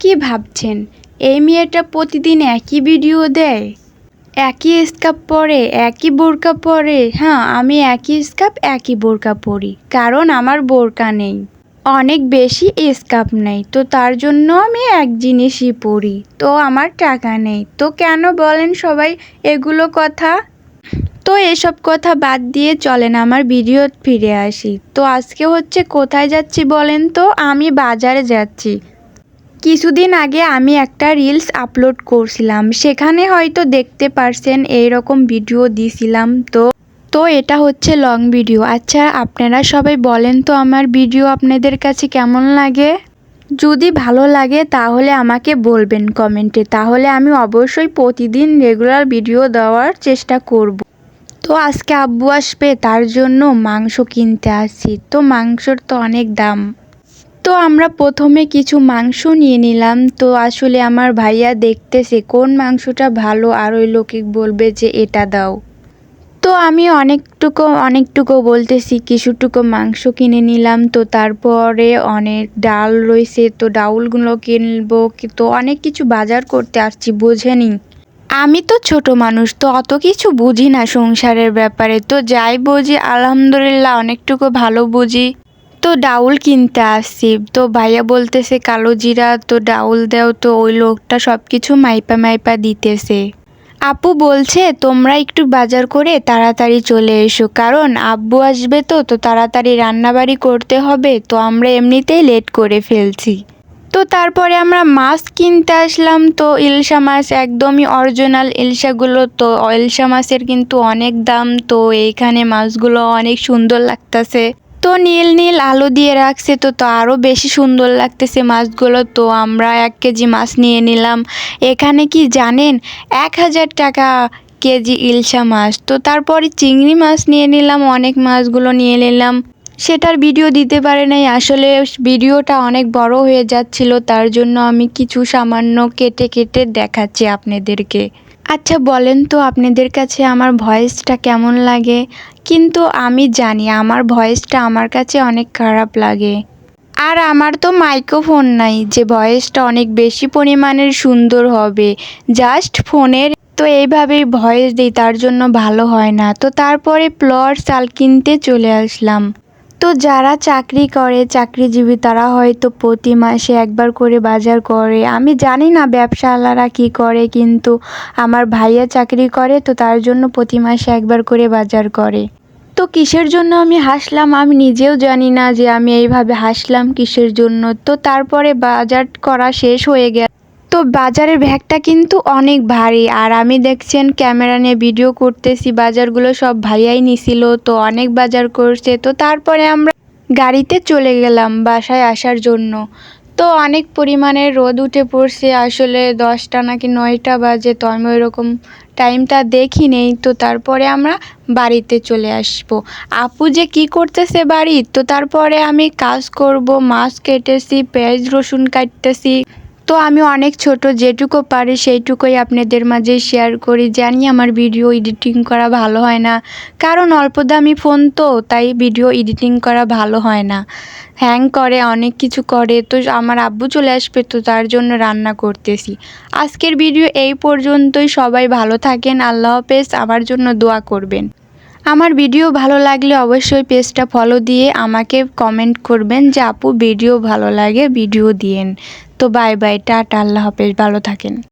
কি ভাবছেন? এই মেয়েটা প্রতিদিন একই ভিডিও দেয়? একই স্কার্ফ পরে, একই বোরকা পরে। হ্যাঁ আমি একই স্কার্ফ একই বোরকা পরি, কারণ আমার বোরকা নেই। অনেক বেশি স্কার্ফ নেই, তো তার জন্য আমি এক জিনিসই পরি, তো আমার টাকা নেই। তো কেন বলেন সবাই এগুলো কথা? তো এসব কথা বাদ দিয়ে চলেন, আমার ভিডিও ফিরে আসি। তো আজকে হচ্ছে কোথায় যাচ্ছি বলেন তো? আমি বাজারে যাচ্ছি। কিছুদিন আগে আমি একটা রিলস আপলোড করছিলাম। সেখানে হয়তো দেখতে পারছেন এইরকম ভিডিও দিছিলাম। তো তো এটা হচ্ছে লং ভিডিও আচ্ছা আপনারা সবাই বলেন তো আমার ভিডিও আপনাদের কাছে কেমন লাগে? যদি ভালো লাগে তাহলে আমাকে বলবেন কমেন্টে। তাহলে আমি অবশ্যই প্রতিদিন রেগুলার ভিডিও দেওয়ার চেষ্টা করব। তো আজকে আব্বু আসবে, তার জন্য মাংস কিনতে আসছি। তো মাংসর তো অনেক দাম। তো আমরা প্রথমে কিছু মাংস নিয়ে নিলাম। তো আসলে আমার ভাইয়া দেখতেছে কোন মাংসটা ভালো আর ওই লোকে বলবে যে এটা দাও। তো আমি অনেকটুকু অনেকটুকু বলতেছি, কিছুটুকু মাংস কিনে নিলাম। তো তারপরে অনেক ডাল রয়েছে, তো ডাউলগুলো কিনবো। তো অনেক কিছু বাজার করতে আসছি বোঝেনি আমি তো ছোট মানুষ, তো অত কিছু বুঝি না সংসারের ব্যাপারে। তো যাই বুঝি, আলহামদুলিল্লাহ, অনেকটুকু ভালো বুঝি। তো ডাউল কিনতে আসছি। তো ভাইয়া বলতেছে, কালো জিরা, তো ডাউল দেও, তো ওই লোকটা সব কিছু মাইপা মাইপা দিতেছে। আপু বলছে, তোমরা একটু বাজার করে তাড়াতাড়ি চলে এসো, কারণ আব্বু আসবে তো তো তাড়াতাড়ি রান্নাবাড়ি করতে হবে, তো আমরা এমনিতেই লেট করে ফেলছি। তো তারপরে আমরা মাছ কিনতে আসলাম, তো ইলশা মাছ একদমই অরিজিনাল ইলশাগুলো, তো ইলশা মাছের কিন্তু অনেক দাম, তো এইখানে মাছগুলো অনেক সুন্দর লাগতেছে। তো নীল নীল আলো দিয়ে রাখছে, তো তো আরও বেশি সুন্দর লাগতেছে মাছগুলো। তো আমরা এক কেজি মাছ নিয়ে নিলাম। এখানে কি জানেন? এক হাজার টাকা কেজি ইলশা মাছ। তো তারপরে চিংড়ি মাছ নিয়ে নিলাম, অনেক মাছগুলো নিয়ে নিলাম। সেটার ভিডিও দিতে পারে নাই, আসলে ভিডিওটা অনেক বড় হয়ে যাচ্ছিল, তার জন্য আমি কিছু সামান্য কেটে কেটে দেখাচ্ছি আপনাদেরকে। আচ্ছা বলেন তো আপনাদের কাছে আমার ভয়েসটা কেমন লাগে? কিন্তু আমি জানি আমার ভয়েসটা আমার কাছে অনেক খারাপ লাগে। আর আমার তো মাইক্রোফোন নাই, যে ভয়েসটা অনেক বেশি পরিমাণের সুন্দর হবে। জাস্ট ফোনের তো এইভাবেই ভয়েস দিই, তার জন্য ভালো হয় না। তো তারপরে প্লট চাল কিনতে চলে আসলাম। তো যারা চাকরি করে, চাকরিজীবী, তারা হয়তো প্রতি মাসে একবার করে বাজার করে। আমি জানি না ব্যবসাওয়ালারা কি করে, কিন্তু আমার ভাইয়া চাকরি করে, তো তার জন্য প্রতি মাসে একবার করে বাজার করে। তো কিসের জন্য আমি হাসলাম? আমি নিজেও জানি না যে আমি এইভাবে হাসলাম কিসের জন্য। তো তারপরে বাজার করা শেষ হয়ে গেল। তো বাজারের ব্যাগটা কিন্তু অনেক ভারী। আর আমি দেখছেন ক্যামেরা নিয়ে ভিডিও করতেছি, বাজারগুলো সব ভাইয়াই নিছিল, তো অনেক বাজার করছে। তো তারপরে আমরা গাড়িতে চলে গেলাম বাসায় আসার জন্য। তো অনেক পরিমাণে রোদ উঠে পড়ছে, আসলে দশটা নাকি নয়টা বাজে, তো আমি ওইরকম টাইমটা দেখি নেই। তো তারপরে আমরা বাড়িতে চলে আসব। আপু যে কি করতেছে বাড়ি? তো তারপরে আমি কাজ করব, মাছ কেটেছি, পেঁয়াজ রসুন কাটতেছি। তো আমি অনেক ছোট, যেটুকু পারি সেইটুকুই আপনাদের মাঝে শেয়ার করি। জানি আমার ভিডিও এডিটিং করা ভালো হয় না। কারণ অল্প দামি ফোন তো, তাই ভিডিও এডিটিং করা ভালো হয় না। হ্যাং করে, অনেক কিছু করে, তো আমার আব্বু চলে আসবে, তো তার জন্য রান্না করতেছি। আজকের ভিডিও এই পর্যন্তই। সবাই ভালো থাকেন, আল্লাহ হাফেজ, আমার জন্য দোয়া করবেন। আমার ভিডিও ভালো লাগলে অবশ্যই পেজটা ফলো দিয়ে আমাকে কমেন্ট করবেন যে, আপু ভিডিও ভালো লাগে ভিডিও দিয়েন। তো বাই বাই টাটা আল্লাহ হাফেজ ভালো থাকেন।